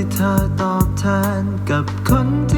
ที่เธอตอบแทนกับคนที่